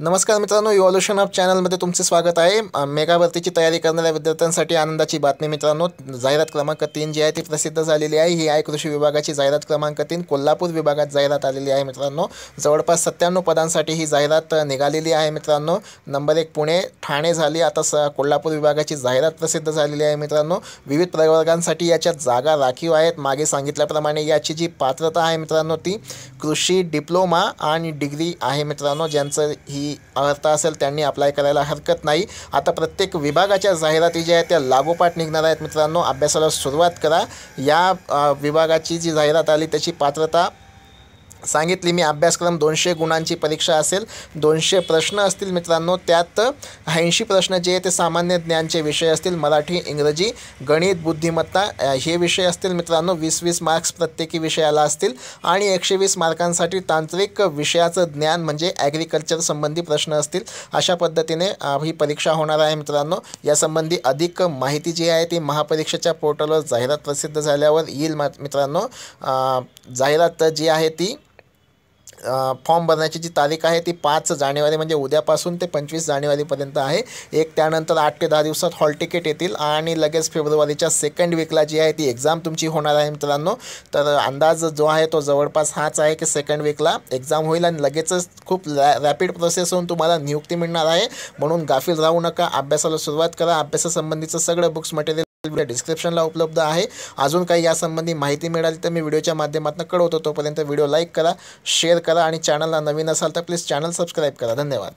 नमस्कार मित्रांनो evolution of चॅनलमध्ये तुमचे स्वागत आहे. अ, मेगा भरतीची तयारी करणाऱ्या विद्यार्थ्यांसाठी आनंदाची बातमी मित्रांनो जाहिरात क्रमांक तीन जी आहे ती प्रसिद्ध झालेली आहे. ही आहे कृषी विभागाची जाहिरात क्रमांक तीन कोल्हापूर विभागात जाहिरात आलेली आहे मित्रांनो. जवळपास सत्त्याण्णव पदांसाठी ही जाहिरात निघालेली आहे मित्रांनो. नंबर एक पुणे ठाणे झाली. आता स कोल्हापूर विभागाची जाहिरात प्रसिद्ध झालेली आहे मित्रांनो. विविध प्रवर्गांसाठी याच्यात जागा राखीव आहेत. मागे सांगितल्याप्रमाणे याची जी पात्रता आहे मित्रांनो ती कृषी डिप्लोमा आणि डिग्री आहे मित्रांनो ज्यांचं ही अर्थ असेल त्यांनी अप्लाय करायला हरकत नाही. आता प्रत्येक विभागाच्या जाहिराती ज्या आहेत त्या लागोपाठ निघणार आहेत. मित्रांनो अभ्यासाला सुरुवात करा. या विभागाची जी जाहिरात आली त्याची पात्रता सांगितली मी अभ्यासक्रम दोनशे गुणांची परीक्षा असेल दोनशे प्रश्न असतील मित्रांनो त्यात ऐंशी प्रश्न जे आहे ते सामान्य ज्ञानचे विषय असतील मराठी इंग्रजी गणित बुद्धिमत्ता हे विषय असतील मित्रांनो वीस वीस मार्क्स प्रत्येकी विषयाला असतील आणि एकशे वीस मार्कांसाठी तांत्रिक विषयाचं ज्ञान म्हणजे ॲग्रिकल्चर संबंधी प्रश्न असतील अशा पद्धतीने ही परीक्षा होणार आहे मित्रांनो. यासंबंधी अधिक माहिती जी आहे ती महापरीक्षेच्या पोर्टलवर जाहिरात प्रसिद्ध झाल्यावर येईल मा- मित्रांनो जाहिरात जी आहे ती फॉर्म भरण्याची जी तारीख आहे ती पाच जानेवारी म्हणजे उद्यापासून ते पंचवीस जानेवारीपर्यंत आहे. एक त्यानंतर आठ ते दहा दिवसात हॉल तिकीट येतील आणि लगेच फेब्रुवारीच्या सेकंड वीकला जी आहे ती एक्झाम तुमची होणार आहे मित्रांनो. तर अंदाज जो आहे तो जवळपास हाच आहे की सेकंड वीकला एक्झाम होईल आणि लगेचच खूप रॅ रॅपिड प्रोसेस होऊन तुम्हाला नियुक्ती मिळणार आहे. म्हणून गाफील राहू नका अभ्यासाला सुरुवात करा अभ्यासासंबंधीचं सगळं बुक्स मटेरियल व्हिडिओ डिस्क्रिप्शनला उपलब्ध आहे. अजून काही यासंबंधी माहिती मिळाली तर मी व्हिडिओच्या माध्यमातून कळवतो. तोपर्यंत व्हिडिओ लाईक करा शेअर करा आणि चॅनलला नवीन असाल तर प्लीज चॅनल सबस्क्राईब करा. धन्यवाद.